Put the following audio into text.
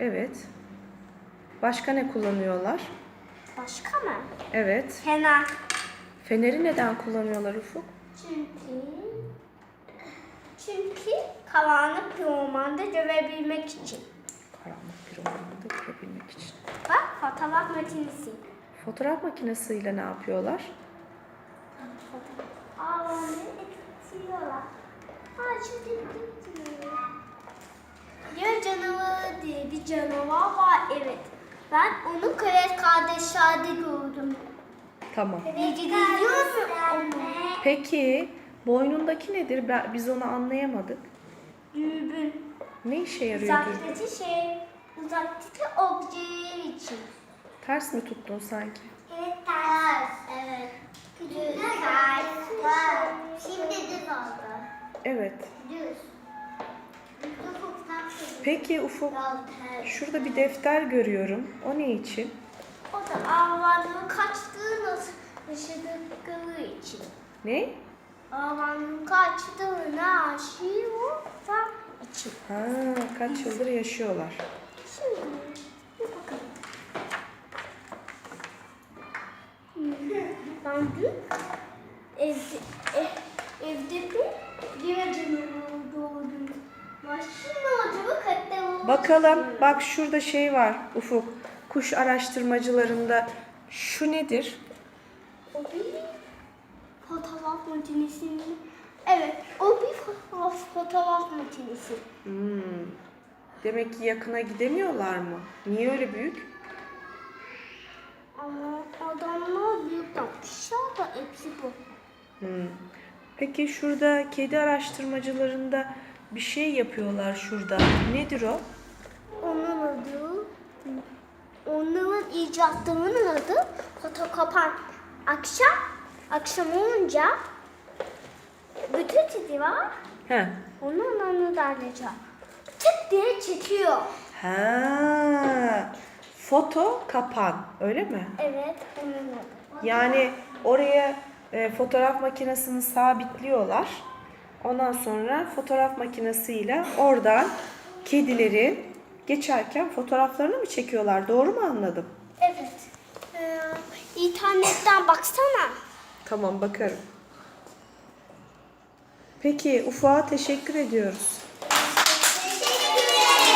Evet. Başka ne kullanıyorlar? Başka mı? Evet. Fener. Feneri neden kullanıyorlar Ufuk? Çünkü çünkü karanlık bir ormanda görebilmek için. Karanlık bir ormanda görebilmek için. Bak fotoğraf makinesi. Fotoğraf makinesiyle ne yapıyorlar? Aa onu eksiltiyorlar. Aa şimdi eksiltiyor. Ya canavar diye bir canavar var evet. Ben onu Kret kardeşlerde gördüm. Tamam. İlgileniyor mu onu? Peki boynundaki nedir? Ben- Biz onu anlayamadık. Dürbün. Ne işe yarıyor dürbün? Uzaktaki şey, uzaktaki objeler için. Ters mi tuttun sanki? Evet ters. Evet. Düz. Ters. Şimdi düz oldu. Evet. Düz. Peki Ufuk, şurada bir defter görüyorum. O ne için? O da avanın kaçtığını yaşadıkları için. Ne? Avanın kaçtığını aşıyorsa için. Ha, kaç yıldır yaşıyorlar. Şimdi bir bakalım. Ben dün evde, ev, evde bir giracını doğdum. Başım oldu katta oldu. Bakalım, bak şurada şey var Ufuk. Kuş araştırmacılarında şu nedir? O bir fotoğraf makinesi? Evet, o bir fotoğraf, fotoğraf makinesi. Hmm. Demek ki yakına gidemiyorlar mı? Niye öyle büyük? Ama adamlar büyük yapmışlar da hepsi bu. Hmm. Peki şurada kedi araştırmacılarında bir şey yapıyorlar şurada. Nedir o? Onun adı, onların icatlarının adı fotokopan. Akşam, akşam olunca bütün çizi var, He. onun onu darlayacak. Tık diye çekiyor. Ha. Foto kapan, öyle mi? Evet, onun adı. Yani oraya e, fotoğraf makinesini sabitliyorlar. Ondan sonra fotoğraf makinesiyle oradan kedilerin geçerken fotoğraflarını mı çekiyorlar? Doğru mu anladım? Evet. Ee, internetten baksana. Tamam bakarım. Peki Ufuk'a teşekkür ediyoruz.